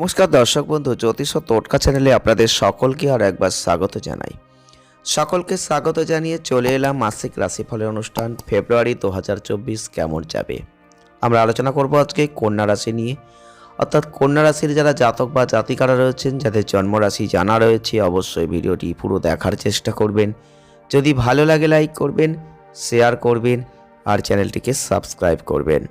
নমস্কার দর্শক বন্ধু, জ্যোতিষ টোটকা চ্যানেলে আপনাদের সকলকে আর একবার স্বাগত জানাই। সকলকে স্বাগত জানিয়ে চলে এলাম মাসিক রাশিফলের অনুষ্ঠান, ফেব্রুয়ারি দু হাজার চব্বিশ কেমন যাবে? আমরা আলোচনা করব আজকে কন্যা রাশি নিয়ে। অর্থাৎ কন্যা রাশির যারা জাতক বা জাতিকারা রয়েছেন, যাদের জন্মরাশি জানা রয়েছে, অবশ্যই ভিডিওটি পুরো দেখার চেষ্টা করবেন। যদি ভালো লাগে লাইক করবেন, শেয়ার করবেন আর চ্যানেলটিকে সাবস্ক্রাইব করবেন।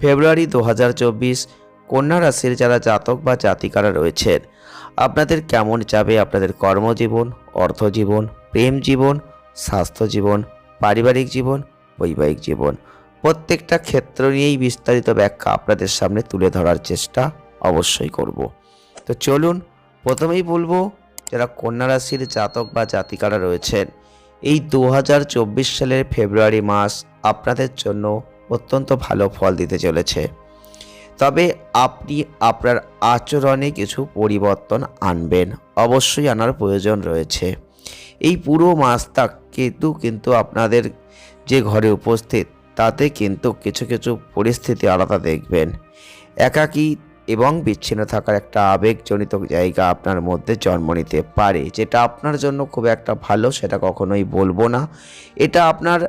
ফেব্রুয়ারি দু হাজার চব্বিশ কন্যা রাশির যারা জাতক বা জাতিকারা রয়েছেন, আপনাদের কেমন যাবে আপনাদের কর্মজীবন, অর্থজীবন, প্রেম জীবন, স্বাস্থ্য জীবন, পারিবারিক জীবন, বৈবাহিক জীবন? প্রত্যেকটা ক্ষেত্র নিয়েই বিস্তারিত ব্যাখ্যা আপনাদের সামনে তুলে ধরার চেষ্টা অবশ্যই করব। তো চলুন, প্রথমেই বলব, যারা কন্যা রাশির জাতক বা জাতিকারা রয়েছেন, এই দু হাজার চব্বিশ সালের ফেব্রুয়ারি মাস আপনাদের জন্য অত্যন্ত ভালো ফল দিতে চলেছে। তবে আপনি আপনার আচরণে কিছু পরিবর্তন আনবেন। অবশ্যই আনার প্রয়োজন রয়েছে। এই পুরো মাসটা কিন্তু কিন্তু আপনাদের যে ঘরে উপস্থিত, তাতে কিন্তু কিছু কিছু পরিস্থিতি আলাদা দেখবেন। একাকী এবং বিচ্ছিন্ন থাকার একটা আবেগজনিত জায়গা আপনার মধ্যে জন্ম নিতে পারে। যেটা আপনার জন্য খুব একটা ভালো সেটা কখনোই বলব না। এটা আপনার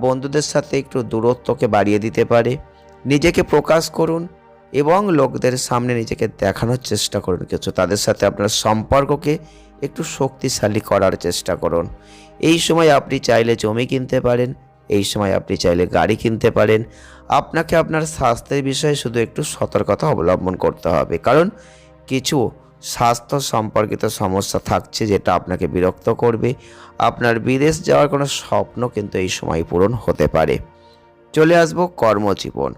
বন্ধুদের সাথে একটু দূরত্বকে বাড়িয়ে দিতে পারে। নিজেকে প্রকাশ করুন এবং লোকদের সামনে নিজেকে দেখানোর চেষ্টা করুন কিছু। তাদের সাথে আপনার সম্পর্ককে একটু শক্তিশালী করার চেষ্টা করুন। এই সময় আপনি চাইলে জমি কিনতে পারেন, এই সময় আপনি চাইলে গাড়ি কিনতে পারেন। আপনাকে আপনার স্বাস্থ্যের বিষয়ে শুধু একটু সতর্কতা অবলম্বন করতে হবে। কারণ কিছু স্বাস্থ্য সম্পর্কিত সমস্যা থাকছে যেটা আপনাকে বিরক্ত করবে। আপনার বিদেশ যাওয়ার কোনো স্বপ্ন কিন্তু এই সময় পূরণ হতে পারে। চলে আসব কর্মজীবন।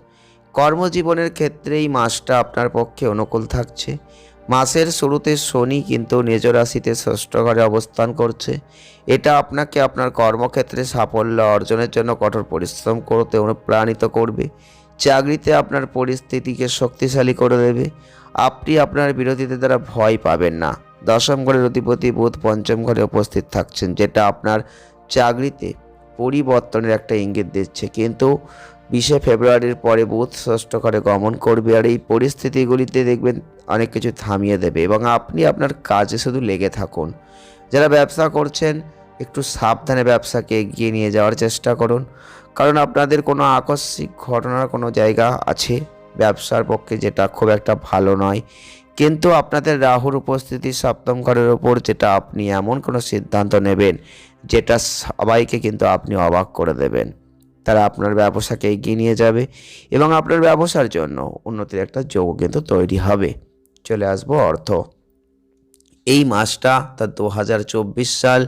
কর্মজীবনের ক্ষেত্রে এই মাসটা আপনার পক্ষে অনুকূল থাকছে। মাসের শুরুতে শনি কিন্তু নিজ রাশিতে ষষ্ঠ ঘরে অবস্থান করছে। এটা আপনাকে আপনার কর্মক্ষেত্রে সাফল্য অর্জনের জন্য কঠোর পরিশ্রম করতে অনুপ্রাণিত করবে। চাকরিতে আপনার পরিস্থিতিকে শক্তিশালী করে দেবে। আপনি আপনার বিরোধীদের দ্বারা ভয় পাবেন না। দশম ঘরের অধিপতি বুধ পঞ্চম ঘরে উপস্থিত থাকছেন, যেটা আপনার চাকরিতে পরিবর্তনের একটা ইঙ্গিত দিচ্ছে। কিন্তু বিশে ফেব্রুয়ারির পরে বুধ ষষ্ঠ ঘরে গমন করবে আর এই পরিস্থিতিগুলিতে দেখবেন অনেক কিছু থামিয়ে দেবে এবং আপনি আপনার কাজে শুধু লেগে থাকুন। যারা ব্যবসা করছেন, একটু সাবধানে ব্যবসাকে এগিয়ে নিয়ে যাওয়ার চেষ্টা করুন। কারণ আপনাদের কোনো আকস্মিক ঘটনার কোনো জায়গা আছে, ব্যবসার পক্ষে যেটা খুব একটা ভালো নয়। কিন্তু আপনাদের রাহুর উপস্থিতি সপ্তম ঘরের ওপর যেটা আপনি এমন কোনো সিদ্ধান্ত নেবেন, যেটা সবাইকে কিন্তু আপনি অবাক করে দেবেন। তারা আপনার ব্যবসাকে এগিয়ে নিয়ে যাবে এবং আপনার ব্যবসার জন্য উন্নতির একটা যোগ কিন্তু তৈরি হবে। চলে আসব অর্থ। এই মাসটা তার দু সাল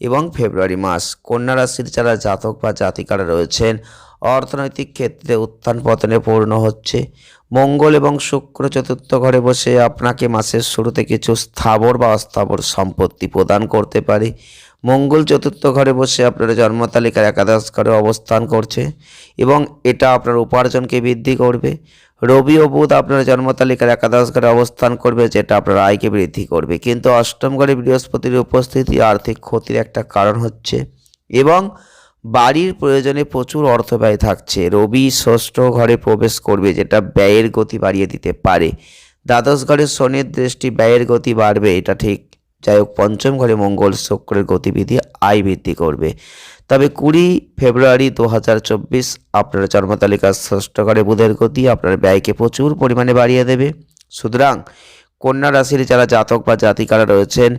এবং ফেব্রুয়ারি মাস, কন্যা রাশির যারা জাতক বা জাতিকারা রয়েছেন, অর্থনৈতিক ক্ষেত্রে উত্থান পতনে পূর্ণ হচ্ছে। মঙ্গল এবং শুক্র চতুর্থ ঘরে বসে আপনাকে মাসের শুরুতে কিছু স্থাবর বা অস্থাবর সম্পত্তি প্রদান করতে পারে। মঙ্গল চতুর্থ ঘরে বসে আপনার জন্ম তালিকার একাদশ ঘরে অবস্থান করছে এবং এটা আপনার উপার্জনকে বৃদ্ধি করবে। রবি ও বুধ আপনার জন্ম তালিকার একাদশ ঘরে অবস্থান করবে, যেটা আপনার আয়কে বৃদ্ধি করবে। কিন্তু অষ্টম ঘরে বৃহস্পতির উপস্থিতি আর্থিক ক্ষতির একটা কারণ হচ্ছে এবং বাড়ির প্রয়োজনে প্রচুর অর্থ ব্যয় থাকছে। রবি ষষ্ঠ ঘরে প্রবেশ করবে, যেটা ব্যয়ের গতি বাড়িয়ে দিতে পারে। দ্বাদশ ঘরে শনির দৃষ্টি ব্যয়ের গতি বাড়বে, এটা ঠিক যাই হোক, পঞ্চম ঘরে মঙ্গল শুক্রের গতিবিধি আয় বৃদ্ধি করবে। তবে কুড়ি ফেব্রুয়ারি দু হাজার চব্বিশ আপনার জন্মতালিকার ষষ্ঠ ঘরে বুধের গতি আপনার ব্যয়কে প্রচুর পরিমাণে বাড়িয়ে দেবে। সুতরাং কন্যা রাশির যারা জাতক বা জাতিকারা রয়েছেন,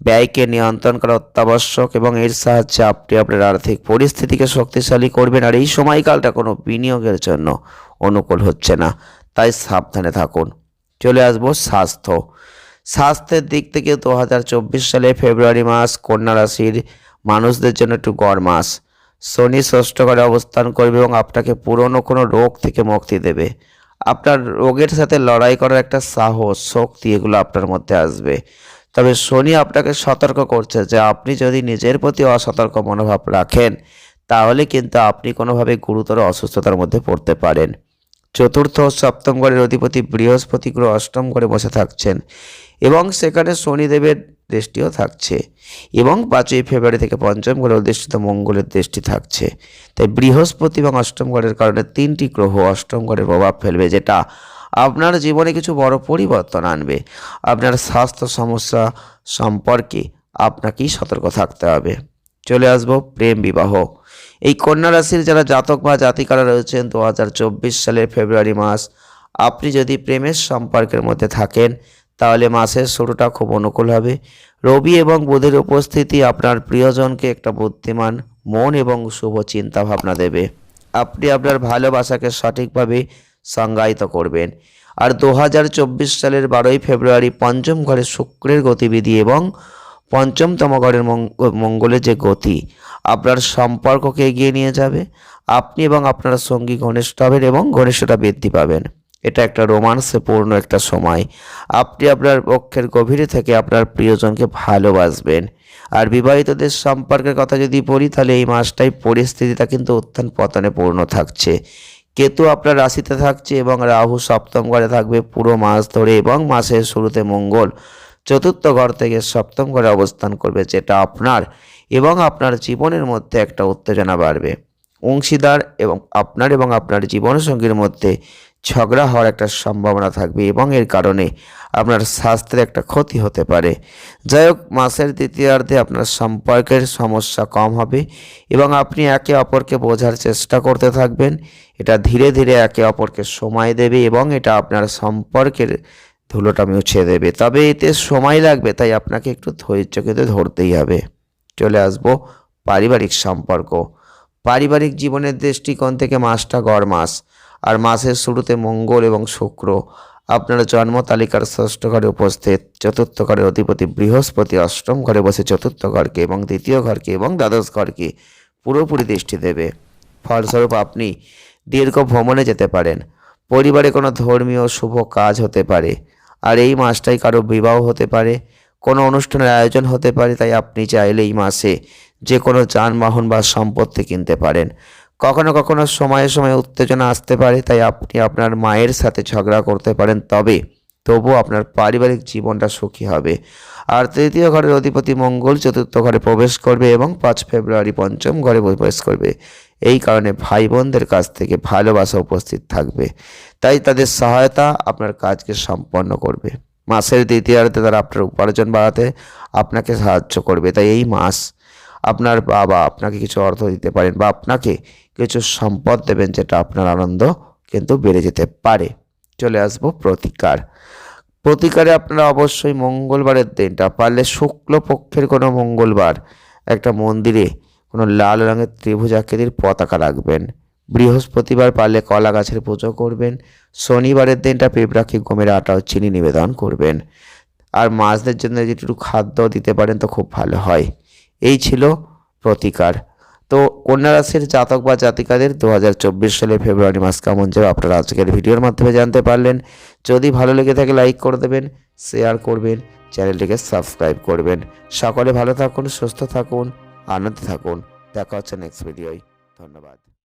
ব্যয়কে নিয়ন্ত্রণ করা অত্যাবশ্যক এবং এর সাহায্যে আপনি আপনার আর্থিক পরিস্থিতিকে শক্তিশালী করবেন আর এই সময়কালটা কোনো বিনিয়োগের জন্য অনুকূল হচ্ছে না। তাই সাবধানে থাকুন। চলে আসব স্বাস্থ্য স্বাস্থ্যের দিক থেকে দু হাজার চব্বিশ সালে ফেব্রুয়ারি মাস কন্যা রাশির মানুষদের জন্য একটু গড় মাস। শনি ষষ্ঠ ঘরে অবস্থান করবে এবং আপনাকে পুরনো কোনো রোগ থেকে মুক্তি দেবে। আপনার রোগের সাথে লড়াই করার একটা সাহস, শক্তি এগুলো আপনার মধ্যে আসবে। তবে শনি আপনাকে সতর্ক করছে যে আপনি যদি নিজের প্রতি অসতর্ক মনোভাব রাখেন, তাহলে কিন্তু আপনি কোনোভাবে গুরুতর অসুস্থতার মধ্যে পড়তে পারেন। চতুর্থ সপ্তম ঘরের অধিপতি বৃহস্পতি গ্রহ অষ্টম ঘরে বসে থাকছেন। এবং সেখানে শনিদেবের দৃষ্টিও থাকছে এবং পাঁচই ফেব্রুয়ারি থেকে পঞ্চম ঘরে অধিষ্ঠিত মঙ্গলের দৃষ্টি থাকছে। তাই বৃহস্পতি এবং অষ্টম ঘরের কারণে তিনটি গ্রহ অষ্টম ঘরের প্রভাব ফেলবে, যেটা আপনার জীবনে কিছু বড় পরিবর্তন আনবে। আপনার স্বাস্থ্য সমস্যা সম্পর্কে আপনাকেই সতর্ক থাকতে হবে। চলে আসব প্রেম বিবাহ। এই কন্যা রাশির যারা জাতক বা জাতিকারা রয়েছেন, দু হাজার চব্বিশ সালের ফেব্রুয়ারি মাস, আপনি যদি প্রেমের সম্পর্কের মধ্যে থাকেন তাহলে মাসের শুরুটা খুব অনুকূল হবে। রবি এবং বুধের উপস্থিতি আপনার প্রিয়জনকে একটা বুদ্ধিমান মন এবং শুভ চিন্তা ভাবনা দেবে। আপনি আপনার ভালোবাসাকে সঠিকভাবে সংজ্ঞায়িত করবেন। আর দু হাজার চব্বিশ সালের বারোই ফেব্রুয়ারি পঞ্চম ঘরে শুক্রের গতিবিধি এবং পঞ্চমতম ঘরের মঙ্গ- মঙ্গলের যে গতি, আপনার সম্পর্ককে এগিয়ে নিয়ে যাবে। আপনি এবং আপনার সঙ্গী ঘনিষ্ঠ হবেন এবং ঘনিষ্ঠতা বৃদ্ধি পাবেন। এটা একটা রোমান্সে পূর্ণ একটা সময়। আপনি আপনার পক্ষের গভীরে থেকে আপনার প্রিয়জনকে ভালোবাসবেন। আর বিবাহিতদের সম্পর্কের কথা যদি বলি, তাহলে এই মাসটাই পরিস্থিতিটা কিন্তু উত্থান পতনে পূর্ণ থাকছে। কেতু আপনার রাশিতে থাকছে এবং রাহু সপ্তম ঘরে থাকবে পুরো মাস ধরে এবং মাসের শুরুতে মঙ্গল চতুর্থ ঘর থেকে সপ্তম ঘরে অবস্থান করবে, যেটা আপনার এবং আপনার জীবনের মধ্যে একটা উত্তেজনা বাড়বে। অংশীদার এবং আপনার এবং আপনার জীবনসঙ্গীর মধ্যে ঝগড়া হওয়ার একটা সম্ভাবনা থাকবে এবং এর কারণে আপনার স্বাস্থ্যের একটা ক্ষতি হতে পারে। যাই হোক, মাসের দ্বিতীয়ার্ধে আপনার সম্পর্কের সমস্যা কম হবে এবং আপনি একে অপরকে বোঝার চেষ্টা করতে থাকবেন। এটা ধীরে ধীরে একে অপরকে সময় দেবে এবং এটা আপনার সম্পর্কের ধুলোটা মুছে দেবে। তবে এতে সময় লাগবে, তাই আপনাকে একটু ধৈর্য কিন্তু ধরতেই হবে। চলে আসব পারিবারিক সম্পর্ক। পারিবারিক জীবনের দৃষ্টিকোণ থেকে মাসটা গড় মাস। আর মাসের শুরুতে মঙ্গল এবং শুক্র। আপনার জন্ম তালিকার ষষ্ঠ ঘরে উপস্থিত, চতুর্থ ঘরের অধিপতি, বৃহস্পতি, অষ্টম ঘরে বসে চতুর্থ ঘরকে এবং দ্বিতীয় ঘরকে এবং দ্বাদশ ঘরকে পুরোপুরি দৃষ্টি দেবে। ফলস্বরূপ আপনি দীর্ঘ ভ্রমণে যেতে পারেন। পরিবারে কোনো ধর্মীয় শুভ কাজ হতে পারে। আর এই মাসটাই কারও বিবাহ হতে পারে, কোনো অনুষ্ঠানের আয়োজন হতে পারে, তাই আপনি চাইলে এই মাসে যে কোনো যানবাহন বা সম্পত্তি কিনতে পারেন। কখনো কখনো সময়ে সময়ে উত্তেজনা আসতে পারে, তাই আপনি আপনার মায়ের সাথে ঝগড়া করতে পারেন, তবে তবুও আপনার পারিবারিক জীবনটা সুখী হবে। আর তৃতীয় ঘরের অধিপতি মঙ্গল চতুর্থ ঘরে প্রবেশ করবে এবং পাঁচ ফেব্রুয়ারি পঞ্চম ঘরে প্রবেশ করবে। এই কারণে ভাই বোনদের কাছ থেকে ভালোবাসা উপস্থিত থাকবে। তাই তাদের সহায়তা আপনার কাজকে সম্পন্ন করবে। মাসের দ্বিতীয়ার্ধে তারা আপনার উপার্জন বাড়াতে আপনাকে সাহায্য করবে, তাই এই মাস আপনার বাবা আপনাকে কিছু অর্থ দিতে পারেন বা আপনাকে কিছু সম্পদ দেবেন, যেটা আপনার আনন্দ কিন্তু বেড়ে যেতে পারে। চলে আসব প্রতিকার। প্রতিকারে আপনারা অবশ্যই মঙ্গলবারের দিনটা পারলে শুক্লপক্ষের কোনো মঙ্গলবার, একটা মন্দিরে কোনো লাল রঙের ত্রিভুজ আকৃতির পতাকা রাখবেন। বৃহস্পতিবার পারলে কলা গাছের পুজো করবেন। শনিবারের দিনটা পেঁপড়াকে গমের আটা ও চিনি নিবেদন করবেন। আর মাছদের জন্য একটু খাদ্য দিতে পারেন তো খুব ভালো হয়। এই ছিল প্রতিকার। তো কন্যা রাশির জাতক বা জাতিকাদের দু হাজার চব্বিশ সালে ফেব্রুয়ারি মাস কেমন যাবে আপনারা আজকের ভিডিওর মাধ্যমে জানতে পারলেন। যদি ভালো লেগে থাকে লাইক করে দেবেন শেয়ার করবেন, চ্যানেলটিকে সাবস্ক্রাইব করবেন। সকলে ভালো থাকুন, সুস্থ থাকুন, আনন্দে থাকুন। দেখা হচ্ছে নেক্সট ভিডিওয় ধন্যবাদ।